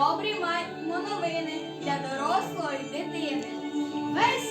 добрі маємо новини для дорослої дитини. Весь